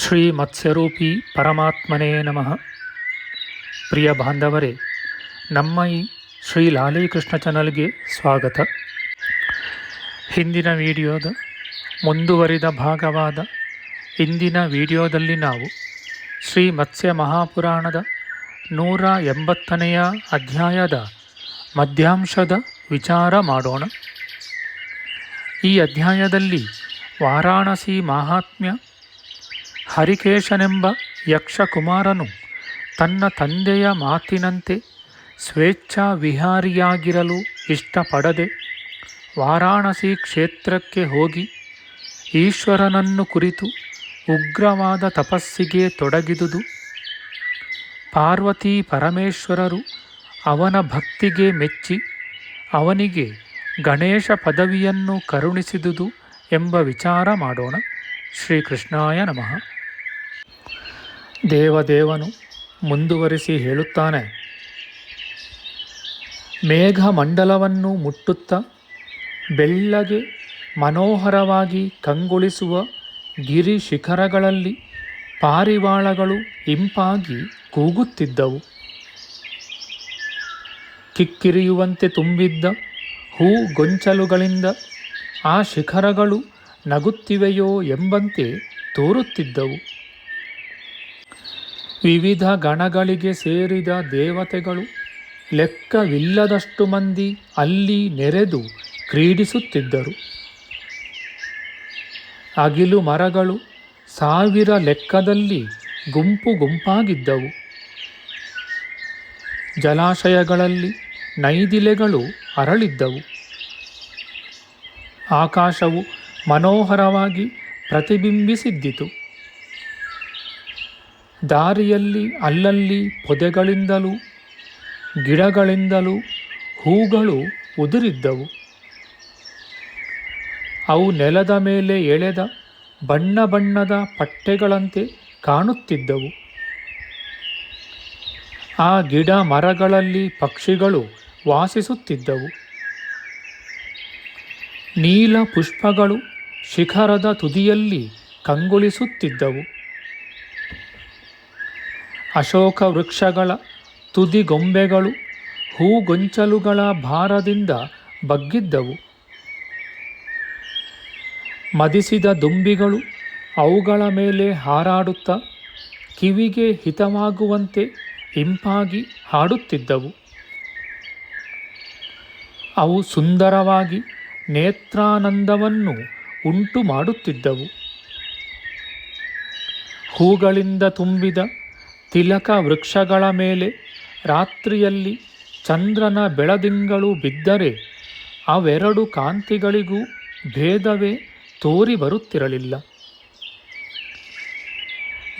ಶ್ರೀ ಮತ್ಸ್ಯರೂಪಿ ಪರಮಾತ್ಮನೇ ನಮಃ. ಪ್ರಿಯ ಬಾಂಧವರೇ, ನಮ್ಮ ಈ ಶ್ರೀ ಲಾಲೀಕೃಷ್ಣ ಚಾನಲ್ಗೆ ಸ್ವಾಗತ. ಹಿಂದಿನ ವಿಡಿಯೋದ ಮುಂದುವರಿದ ಭಾಗವಾದ ಇಂದಿನ ವಿಡಿಯೋದಲ್ಲಿ ನಾವು ಶ್ರೀ ಮತ್ಸ್ಯ ಮಹಾಪುರಾಣದ ನೂರ ಎಂಬತ್ತನೆಯ ಅಧ್ಯಾಯದ ಮಧ್ಯಾಂಶದ ವಿಚಾರ ಮಾಡೋಣ. ಈ ಅಧ್ಯಾಯದಲ್ಲಿ ವಾರಾಣಸಿ ಮಾಹಾತ್ಮ್ಯ ಹರಿಕೇಶನೆಂಬ ಯಕ್ಷಕುಮಾರನು ತನ್ನ ತಂದೆಯ ಮಾತಿನಂತೆ ಸ್ವೇಚ್ಛಾ ವಿಹಾರಿಯಾಗಿರಲು ಇಷ್ಟಪಡದೆ ವಾರಾಣಸಿ ಕ್ಷೇತ್ರಕ್ಕೆ ಹೋಗಿ ಈಶ್ವರನನ್ನು ಕುರಿತು ಉಗ್ರವಾದ ತಪಸ್ಸಿಗೆ ತೊಡಗಿದುದು. ಪಾರ್ವತಿ ಪರಮೇಶ್ವರರು ಅವನ ಭಕ್ತಿಗೆ ಮೆಚ್ಚಿ ಅವನಿಗೆ ಗಣೇಶ ಪದವಿಯನ್ನು ಕರುಣಿಸಿದುದು ಎಂಬ ವಿಚಾರ ಮಾಡೋಣ. ಶ್ರೀಕೃಷ್ಣಾಯ ನಮಃ. ದೇವದೇವನು ಮುಂದುವರಿಸಿ ಹೇಳುತ್ತಾನೆ. ಮೇಘಮಂಡಲವನ್ನು ಮುಟ್ಟುತ್ತ ಬೆಳ್ಳಗೆ ಮನೋಹರವಾಗಿ ಕಂಗೊಳಿಸುವ ಗಿರಿ ಶಿಖರಗಳಲ್ಲಿ ಪಾರಿವಾಳಗಳು ಇಂಪಾಗಿ ಕೂಗುತ್ತಿದ್ದವು. ಕಿಕ್ಕಿರಿಯುವಂತೆ ತುಂಬಿದ್ದ ಹೂ ಗೊಂಚಲುಗಳಿಂದ ಆ ಶಿಖರಗಳು ನಗುತ್ತಿವೆಯೋ ಎಂಬಂತೆ ತೋರುತ್ತಿದ್ದವು. ವಿವಿಧ ಗಣಗಳಿಗೆ ಸೇರಿದ ದೇವತೆಗಳು ಲೆಕ್ಕವಿಲ್ಲದಷ್ಟು ಮಂದಿ ಅಲ್ಲಿ ನೆರೆದು ಕ್ರೀಡಿಸುತ್ತಿದ್ದರು. ಅಗಿಲು ಮರಗಳು ಸಾವಿರ ಲೆಕ್ಕದಲ್ಲಿ ಗುಂಪು ಗುಂಪಾಗಿದ್ದವು. ಜಲಾಶಯಗಳಲ್ಲಿ ನೈದಿಲೆಗಳು ಅರಳಿದ್ದವು. ಆಕಾಶವು ಮನೋಹರವಾಗಿ ಪ್ರತಿಬಿಂಬಿಸಿದ್ದಿತು. ದಾರಿಯಲ್ಲಿ ಅಲ್ಲಲ್ಲಿ ಪೊದೆಗಳಿಂದಲೂ ಗಿಡಗಳಿಂದಲೂ ಹೂಗಳು ಉದುರಿದ್ದವು. ಅವು ನೆಲದ ಮೇಲೆ ಎಳೆದ ಬಣ್ಣ ಬಣ್ಣದ ಪಟ್ಟೆಗಳಂತೆ ಕಾಣುತ್ತಿದ್ದವು. ಆ ಗಿಡ ಮರಗಳಲ್ಲಿ ಪಕ್ಷಿಗಳು ವಾಸಿಸುತ್ತಿದ್ದವು. ನೀಲ ಪುಷ್ಪಗಳು ಶಿಖರದ ತುದಿಯಲ್ಲಿ ಕಂಗೊಳಿಸುತ್ತಿದ್ದವು. ಅಶೋಕ ವೃಕ್ಷಗಳ ತುದಿಗೊಂಬೆಗಳು ಹೂಗೊಂಚಲುಗಳ ಭಾರದಿಂದ ಬಗ್ಗಿದ್ದವು. ಮದಿಸಿದ ದುಂಬಿಗಳು ಅವುಗಳ ಮೇಲೆ ಹಾರಾಡುತ್ತ ಕಿವಿಗೆ ಹಿತವಾಗುವಂತೆ ಇಂಪಾಗಿ ಹಾಡುತ್ತಿದ್ದವು. ಅವು ಸುಂದರವಾಗಿ ನೇತ್ರಾನಂದವನ್ನು ಉಂಟು ಮಾಡುತ್ತಿದ್ದವು ಹೂಗಳಿಂದ ತುಂಬಿದ ತಿಲಕ ವೃಕ್ಷಗಳ ಮೇಲೆ ರಾತ್ರಿಯಲ್ಲಿ ಚಂದ್ರನ ಬೆಳದಿಂಗಳು ಬಿದ್ದರೆ ಅವೆರಡು ಕಾಂತಿಗಳಿಗೂ ಭೇದವೇ ತೋರಿ ಬರುತ್ತಿರಲಿಲ್ಲ.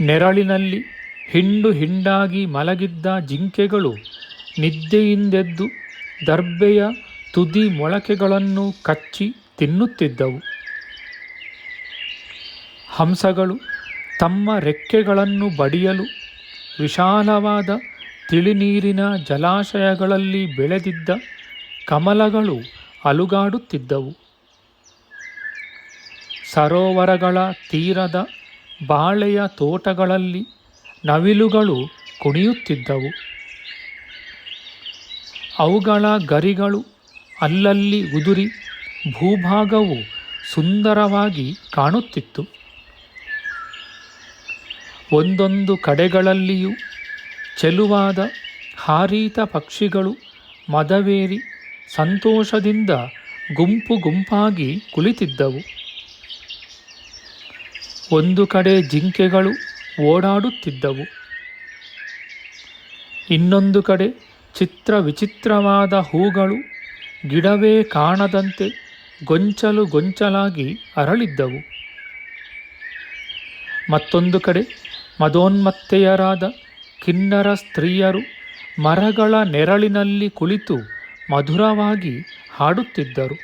ನೆರಳಿನಲ್ಲಿ ಹಿಂಡು ಹಿಂಡಾಗಿ ಮಲಗಿದ್ದ ಜಿಂಕೆಗಳು ನಿದ್ದೆಯಿಂದೆದ್ದು ದರ್ಬೆಯ ತುದಿ ಮೊಳಕೆಗಳನ್ನು ಕಚ್ಚಿ ತಿನ್ನುತ್ತಿದ್ದವು. ಹಂಸಗಳು ತಮ್ಮ ರೆಕ್ಕೆಗಳನ್ನು ಬಡಿಯಲು ವಿಶಾಲವಾದ ತಿಳಿನೀರಿನ ಜಲಾಶಯಗಳಲ್ಲಿ ಬೆಳೆದಿದ್ದ ಕಮಲಗಳು ಅಲುಗಾಡುತ್ತಿದ್ದವು. ಸರೋವರಗಳ ತೀರದ ಬಾಳೆಯ ತೋಟಗಳಲ್ಲಿ ನವಿಲುಗಳು ಕುಣಿಯುತ್ತಿದ್ದವು. ಅವುಗಳ ಗರಿಗಳು ಅಲ್ಲಲ್ಲಿ ಉದುರಿ ಭೂಭಾಗವು ಸುಂದರವಾಗಿ ಕಾಣುತ್ತಿತ್ತು. ಒಂದೊಂದು ಕಡೆಗಳಲ್ಲಿಯೂ ಚೆಲುವಾದ ಹಾರೀತ ಪಕ್ಷಿಗಳು ಮದವೇರಿ ಸಂತೋಷದಿಂದ ಗುಂಪು ಗುಂಪಾಗಿ ಕುಳಿತಿದ್ದವು. ಒಂದು ಕಡೆ ಜಿಂಕೆಗಳು ಓಡಾಡುತ್ತಿದ್ದವು. ಇನ್ನೊಂದು ಕಡೆ ಚಿತ್ರ ವಿಚಿತ್ರವಾದ ಹೂಗಳು ಗಿಡವೇ ಕಾಣದಂತೆ ಗೊಂಚಲು ಗೊಂಚಲಾಗಿ ಅರಳಿದ್ದವು. ಮತ್ತೊಂದು ಕಡೆ ಮದೋನ್ಮತ್ತೆಯರಾದ ಕಿನ್ನರ ಸ್ತ್ರೀಯರು ಮರಗಳ ನೆರಳಿನಲ್ಲಿ ಕುಳಿತು ಮಧುರವಾಗಿ ಹಾಡುತ್ತಿದ್ದರು.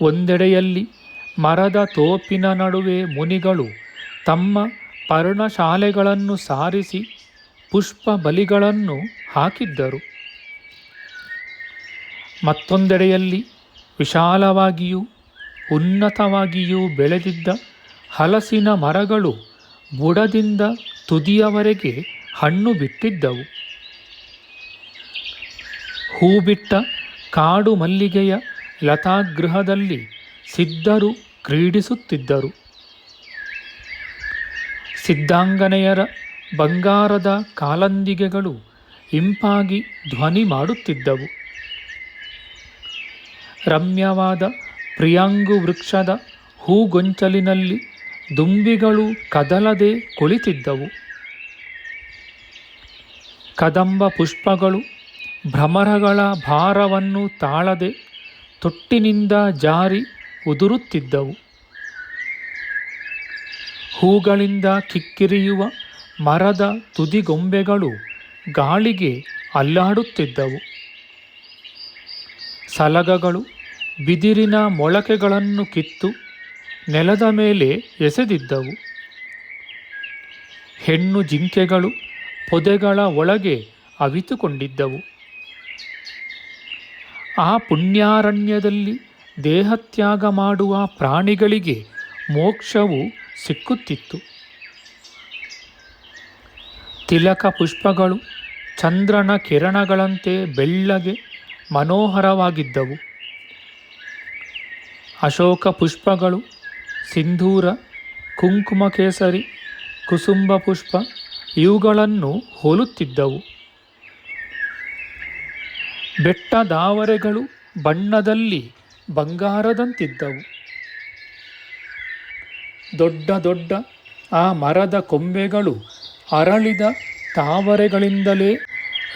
ಒಂದೆಡೆಯಲ್ಲಿ ಮರದ ತೋಪಿನ ನಡುವೆ ಮುನಿಗಳು ತಮ್ಮ ಪರ್ಣಶಾಲೆಗಳನ್ನು ಸಾರಿಸಿ ಪುಷ್ಪ ಬಲಿಗಳನ್ನು ಹಾಕಿದ್ದರು. ಮತ್ತೊಂದೆಡೆಯಲ್ಲಿ ವಿಶಾಲವಾಗಿಯೂ ಉನ್ನತವಾಗಿಯೂ ಬೆಳೆದಿದ್ದ ಹಲಸಿನ ಮರಗಳು ಬುಡದಿಂದ ತುದಿಯವರೆಗೆ ಹಣ್ಣು ಬಿಟ್ಟಿದ್ದವು ಹೂ ಬಿಟ್ಟ ಕಾಡು ಮಲ್ಲಿಗೆಯ ಲತಾಗೃಹದಲ್ಲಿ ಸಿದ್ಧರು ಕ್ರೀಡಿಸುತ್ತಿದ್ದರು. ಸಿದ್ಧಾಂಗನೆಯರ ಬಂಗಾರದ ಕಾಲಂದಿಗೆಗಳು ಇಂಪಾಗಿ ಧ್ವನಿ ಮಾಡುತ್ತಿದ್ದವು. ರಮ್ಯವಾದ ಪ್ರಿಯಾಂಗು ವೃಕ್ಷದ ಹೂಗೊಂಚಲಿನಲ್ಲಿ ದುಂಬಿಗಳು ಕದಲದೆ ಕುಳಿತಿದ್ದವು. ಕದಂಬ ಪುಷ್ಪಗಳು ಭ್ರಮರಗಳ ಭಾರವನ್ನು ತಾಳದೆ ತೊಟ್ಟಿನಿಂದ ಜಾರಿ ಉದುರುತ್ತಿದ್ದವು. ಹೂಗಳಿಂದ ಕಿಕ್ಕಿರಿಯುವ ಮರದ ತುದಿಗೊಂಬೆಗಳು ಗಾಳಿಗೆ ಅಲ್ಲಾಡುತ್ತಿದ್ದವು. ಸಲಗಗಳು ಬಿದಿರಿನ ಮೊಳಕೆಗಳನ್ನು ಕಿತ್ತು ನೆಲದ ಮೇಲೆ ಎಸೆದಿದ್ದವು. ಹೆಣ್ಣು ಜಿಂಕೆಗಳು ಪೊದೆಗಳ ಒಳಗೆ ಅವಿತುಕೊಂಡಿದ್ದವು. ಆ ಪುಣ್ಯಾರಣ್ಯದಲ್ಲಿ ದೇಹತ್ಯಾಗ ಮಾಡುವ ಪ್ರಾಣಿಗಳಿಗೆ ಮೋಕ್ಷವು ಸಿಕ್ಕುತ್ತಿತ್ತು. ತಿಲಕ ಪುಷ್ಪಗಳು ಚಂದ್ರನ ಕಿರಣಗಳಂತೆ ಬೆಳ್ಳಗೆ ಮನೋಹರವಾಗಿದ್ದವು. ಅಶೋಕ ಪುಷ್ಪಗಳು ಸಿಂಧೂರ ಕುಂಕುಮ ಕೇಸರಿ ಕುಸುಂಬ ಪುಷ್ಪ ಇವುಗಳನ್ನು ಹೋಲುತ್ತಿದ್ದವು. ಬೆಟ್ಟದಾವರೆಗಳು ಬಣ್ಣದಲ್ಲಿ ಬಂಗಾರದಂತಿದ್ದವು. ದೊಡ್ಡ ದೊಡ್ಡ ಆ ಮರದ ಕೊಂಬೆಗಳು ಅರಳಿದ ತಾವರೆಗಳಿಂದಲೇ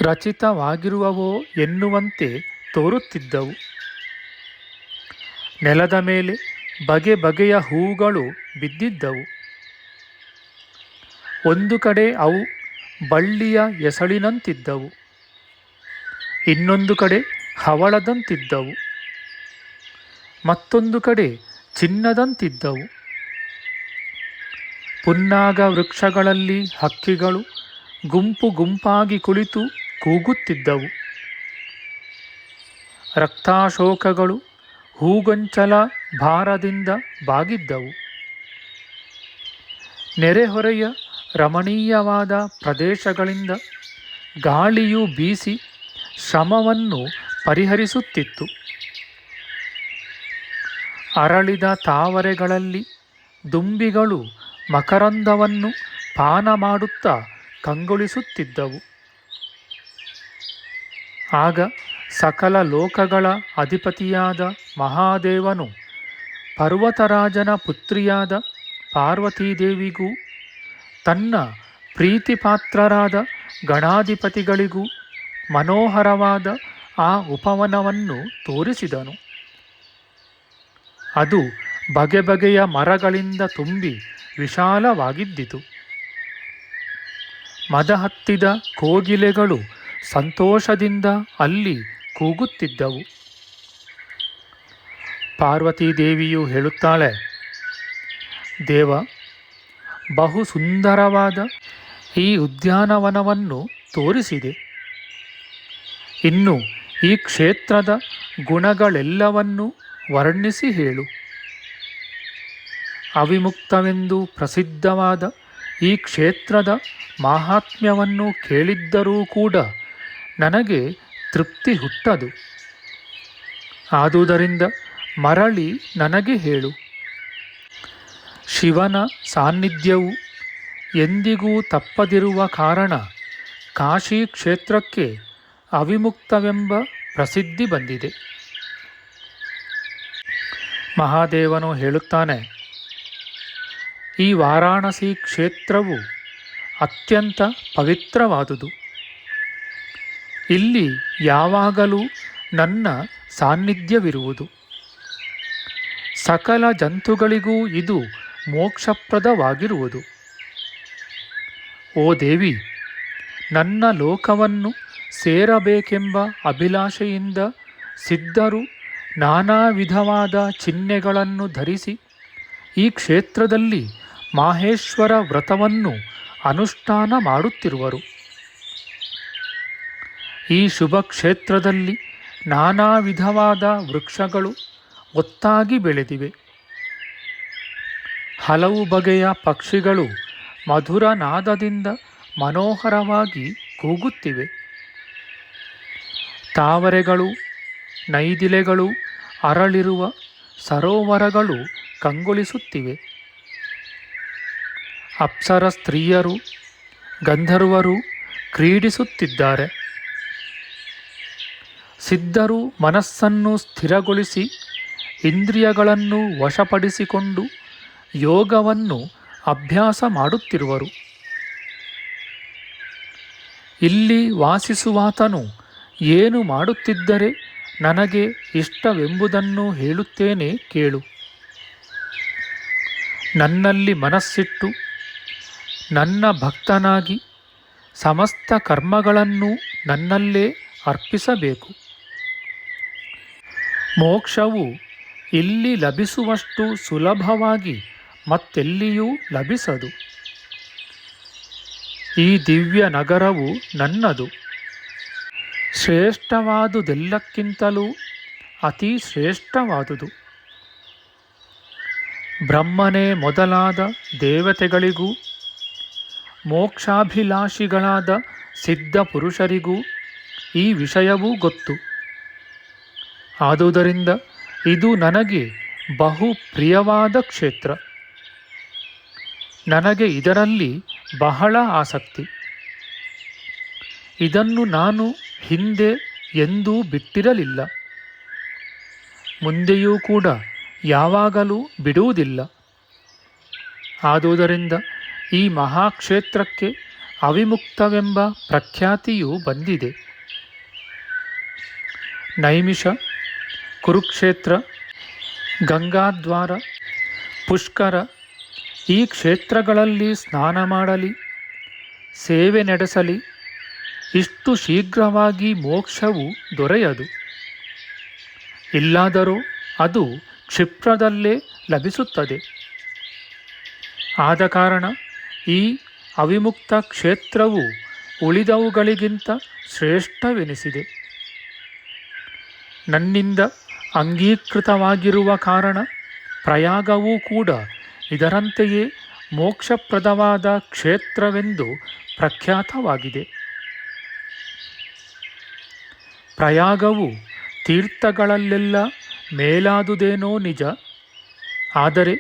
ರಚಿತವಾಗಿರುವವೋ ಎನ್ನುವಂತೆ ತೋರುತ್ತಿದ್ದವು. ನೆಲದ ಮೇಲೆ ಬಗೆ ಬಗೆಯ ಹೂಗಳು ಬಿದ್ದಿದ್ದವು. ಒಂದು ಕಡೆ ಅವು ಬಳ್ಳಿಯ ಎಸಳಿನಂತಿದ್ದವು. ಇನ್ನೊಂದು ಕಡೆ ಹವಳದಂತಿದ್ದವು. ಮತ್ತೊಂದು ಕಡೆ ಚಿನ್ನದಂತಿದ್ದವು. ಪುನ್ನಾಗ ವೃಕ್ಷಗಳಲ್ಲಿ ಹಕ್ಕಿಗಳು ಗುಂಪು ಗುಂಪಾಗಿ ಕುಳಿತು ಕೂಗುತ್ತಿದ್ದವು. ರಕ್ತಾಶೋಕಗಳು ಹೂಗೊಂಚಲ ಭಾರದಿಂದ ಬಾಗಿದ್ದವು. ನೆರೆಹೊರೆಯ ರಮಣೀಯವಾದ ಪ್ರದೇಶಗಳಿಂದ ಗಾಳಿಯು ಬೀಸಿ ಶ್ರಮವನ್ನು ಪರಿಹರಿಸುತ್ತಿತ್ತು. ಅರಳಿದ ತಾವರೆಗಳಲ್ಲಿ ದುಂಬಿಗಳು ಮಕರಂದವನ್ನು ಪಾನ ಮಾಡುತ್ತಾ ಕಂಗೊಳಿಸುತ್ತಿದ್ದವು. ಆಗ ಸಕಲ ಲೋಕಗಳ ಅಧಿಪತಿಯಾದ ಮಹಾದೇವನು, ಪರ್ವತರಾಜನ ಪುತ್ರಿಯಾದ ಪಾರ್ವತೀದೇವಿಗೂ, ತನ್ನ ಪ್ರೀತಿಪಾತ್ರರಾದ ಗಣಾಧಿಪತಿಗಳಿಗೂ ಮನೋಹರವಾದ ಆ ಉಪವನವನ್ನು ತೋರಿಸಿದನು. ಅದು ಬಗೆ ಬಗೆಯ ಮರಗಳಿಂದ ತುಂಬಿ ವಿಶಾಲವಾಗಿದ್ದಿತು. ಮದ ಹತ್ತಿದ ಕೋಗಿಲೆಗಳು ಸಂತೋಷದಿಂದ ಅಲ್ಲಿ ಕೂಗುತ್ತಿದ್ದವು. ಪಾರ್ವತೀದೇವಿಯು ಹೇಳುತ್ತಾಳೆ, ದೇವ ಬಹು ಸುಂದರವಾದ ಈ ಉದ್ಯಾನವನವನ್ನು ತೋರಿಸಿದೆ. ಇನ್ನು ಈ ಕ್ಷೇತ್ರದ ಗುಣಗಳೆಲ್ಲವನ್ನೂ ವರ್ಣಿಸಿ ಹೇಳು. ಅವಿಮುಕ್ತವೆಂದು ಪ್ರಸಿದ್ಧವಾದ ಈ ಕ್ಷೇತ್ರದ ಮಾಹಾತ್ಮ್ಯವನ್ನು ಕೇಳಿದ್ದರೂ ಕೂಡ ನನಗೆ ತೃಪ್ತಿ ಹುಟ್ಟದು. ಆದುದರಿಂದ ಮರಳಿ ನನಗೆ ಹೇಳು. ಶಿವನ ಸಾನ್ನಿಧ್ಯವು ಎಂದಿಗೂ ತಪ್ಪದಿರುವ ಕಾರಣ ಕಾಶಿ ಕ್ಷೇತ್ರಕ್ಕೆ ಅವಿಮುಕ್ತವೆಂಬ ಪ್ರಸಿದ್ಧಿ ಬಂದಿದೆ. ಮಹಾದೇವನು ಹೇಳುತ್ತಾನೆ, ಈ ವಾರಾಣಸಿ ಕ್ಷೇತ್ರವು ಅತ್ಯಂತ ಪವಿತ್ರವಾದುದು. ಇಲ್ಲಿ ಯಾವಾಗಲೂ ನನ್ನ ಸಾನ್ನಿಧ್ಯವಿರುವುದು. ಸಕಲ ಜಂತುಗಳಿಗೂ ಇದು ಮೋಕ್ಷಪ್ರದವಾಗಿರುವುದು. ಓ ದೇವಿ, ನನ್ನ ಲೋಕವನ್ನು ಸೇರಬೇಕೆಂಬ ಅಭಿಲಾಷೆಯಿಂದ ಸಿದ್ಧರು ನಾನಾ ವಿಧವಾದ ಚಿಹ್ನೆಗಳನ್ನು ಧರಿಸಿ ಈ ಕ್ಷೇತ್ರದಲ್ಲಿ ಮಾಹೇಶ್ವರ ವ್ರತವನ್ನು ಅನುಷ್ಠಾನ ಮಾಡುತ್ತಿರುವರು. ಈ ಶುಭ ಕ್ಷೇತ್ರದಲ್ಲಿ ನಾನಾ ವಿಧವಾದ ವೃಕ್ಷಗಳು ಒತ್ತಾಗಿ ಬೆಳೆದಿವೆ. ಹಲವು ಬಗೆಯ ಪಕ್ಷಿಗಳು ಮಧುರ ನಾದದಿಂದ ಮನೋಹರವಾಗಿ ಕೂಗುತ್ತಿವೆ. ತಾವರೆಗಳು, ನೈದಿಲೆಗಳು, ಅರಳಿರುವ ಸರೋವರಗಳು ಕಂಗೊಳಿಸುತ್ತಿವೆ. ಅಪ್ಸರ ಸ್ತ್ರೀಯರು, ಗಂಧರ್ವರು ಕ್ರೀಡಿಸುತ್ತಿದ್ದಾರೆ. ಸಿದ್ಧರು ಮನಸ್ಸನ್ನು ಸ್ಥಿರಗೊಳಿಸಿ ಇಂದ್ರಿಯಗಳನ್ನು ವಶಪಡಿಸಿಕೊಂಡು ಯೋಗವನ್ನು ಅಭ್ಯಾಸ ಮಾಡುತ್ತಿರುವರು. ಇಲ್ಲಿ ವಾಸಿಸುವಾತನು ಏನು ಮಾಡುತ್ತಿದ್ದರೆ ನನಗೆ ಇಷ್ಟವೆಂಬುದನ್ನು ಹೇಳುತ್ತೇನೆ ಕೇಳು. ನನ್ನಲ್ಲಿ ಮನಸ್ಸಿಟ್ಟು ನನ್ನ ಭಕ್ತನಾಗಿ ಸಮಸ್ತ ಕರ್ಮಗಳನ್ನು ನನ್ನಲ್ಲೇ ಅರ್ಪಿಸಬೇಕು. ಮೋಕ್ಷವು ಇಲ್ಲಿ ಲಭಿಸುವಷ್ಟು ಸುಲಭವಾಗಿ ಮತ್ತೆಲ್ಲಿಯೂ ಲಭಿಸದು. ಈ ದಿವ್ಯ ನಗರವು ನನ್ನದು. ಶ್ರೇಷ್ಠವಾದುದೆಲ್ಲಕ್ಕಿಂತಲೂ ಅತಿ ಶ್ರೇಷ್ಠವಾದುದು. ಬ್ರಹ್ಮನೇ ಮೊದಲಾದ ದೇವತೆಗಳಿಗೂ, ಮೋಕ್ಷಾಭಿಲಾಷಿಗಳಾದ ಸಿದ್ಧ ಪುರುಷರಿಗೂ ಈ ವಿಷಯವೂ ಗೊತ್ತು. ಆದುದರಿಂದ ಇದು ನನಗೆ ಬಹು ಪ್ರಿಯವಾದ ಕ್ಷೇತ್ರ. ನನಗೆ ಇದರಲ್ಲಿ ಬಹಳ ಆಸಕ್ತಿ. ಇದನ್ನು ನಾನು ಹಿಂದೆ ಎಂದೂ ಬಿಟ್ಟಿರಲಿಲ್ಲ. ಮುಂದೆಯೂ ಕೂಡ ಯಾವಾಗಲೂ ಬಿಡುವುದಿಲ್ಲ. ಆದುದರಿಂದ ಈ ಮಹಾಕ್ಷೇತ್ರಕ್ಕೆ ಅವಿಮುಕ್ತವೆಂಬ ಪ್ರಖ್ಯಾತಿಯು ಬಂದಿದೆ. ನೈಮಿಷ ಕುರುಕ್ಷೇತ್ರ, ಗಂಗಾದ್ವಾರ, ಪುಷ್ಕರ ಈ ಕ್ಷೇತ್ರಗಳಲ್ಲಿ ಸ್ನಾನ ಮಾಡಲಿ, ಸೇವೆ ನಡೆಸಲಿ. ಇಷ್ಟು ಶೀಘ್ರವಾಗಿ ಮೋಕ್ಷವು ದೊರೆಯದು. ಇಲ್ಲಾದರೂ ಅದು ಕ್ಷಿಪ್ರದಲ್ಲೇ ಲಭಿಸುತ್ತದೆ. ಆದ ಕಾರಣ ಈ ಅವಿಮುಕ್ತ ಕ್ಷೇತ್ರವು ಉಳಿದವುಗಳಿಗಿಂತ ಶ್ರೇಷ್ಠವೆನಿಸಿದೆ. ನನ್ನಿಂದ ಅಂಗೀಕೃತವಾಗಿರುವ ಕಾರಣ ಪ್ರಯಾಗವೂ ಕೂಡ ಇದರಂತೆಯೇ ಮೋಕ್ಷಪ್ರದವಾದ ಕ್ಷೇತ್ರವೆಂದು ಪ್ರಖ್ಯಾತವಾಗಿದೆ. ಪ್ರಯಾಗವು ತೀರ್ಥಗಳಲ್ಲೆಲ್ಲ ಮೇಲಾದುದೇನೋ ನಿಜ. ಆದರೆ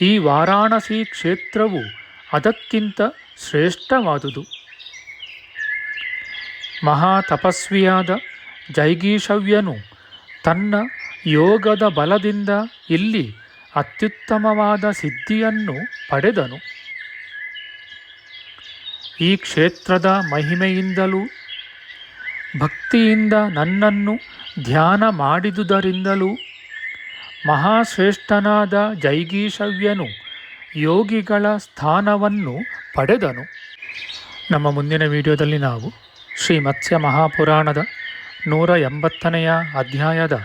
ಈ ವಾರಾಣಸಿ ಕ್ಷೇತ್ರವು ಅದಕ್ಕಿಂತ ಶ್ರೇಷ್ಠವಾದುದು. ಮಹಾ ತಪಸ್ವಿಯಾದ ಜೈಗೀಷವ್ಯನು ತನ್ನ ಯೋಗದ ಬಲದಿಂದ ಇಲ್ಲಿ ಅತ್ಯುತ್ತಮವಾದ ಸಿದ್ಧಿಯನ್ನು ಪಡೆದನು. ಈ ಕ್ಷೇತ್ರದ ಮಹಿಮೆಯಿಂದಲೂ, ಭಕ್ತಿಯಿಂದ ನನ್ನನ್ನು ಧ್ಯಾನ ಮಾಡಿದುದರಿಂದಲೂ, ಮಹಾಶ್ರೇಷ್ಠನಾದ ಜೈಗೀಶವ್ಯನು ಯೋಗಿಗಳ ಸ್ಥಾನವನ್ನು ಪಡೆದನು. ನಮ್ಮ ಮುಂದಿನ ವಿಡಿಯೋದಲ್ಲಿ ನಾವು ಶ್ರೀ ಮತ್ಸ್ಯ ಮಹಾಪುರಾಣದ ನೂರ ಎಂಬತ್ತನೆಯ ಅಧ್ಯಾಯದ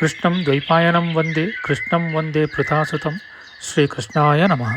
ಕೃಷ್ಣಂ ದ್ವೈಪಾಯನಂ ವಂದೇ ಕೃಷ್ಣಂ ವಂದೇ ಪೃಥಾಸುತಂ ಶ್ರೀಕೃಷ್ಣಾಯ ನಮಃ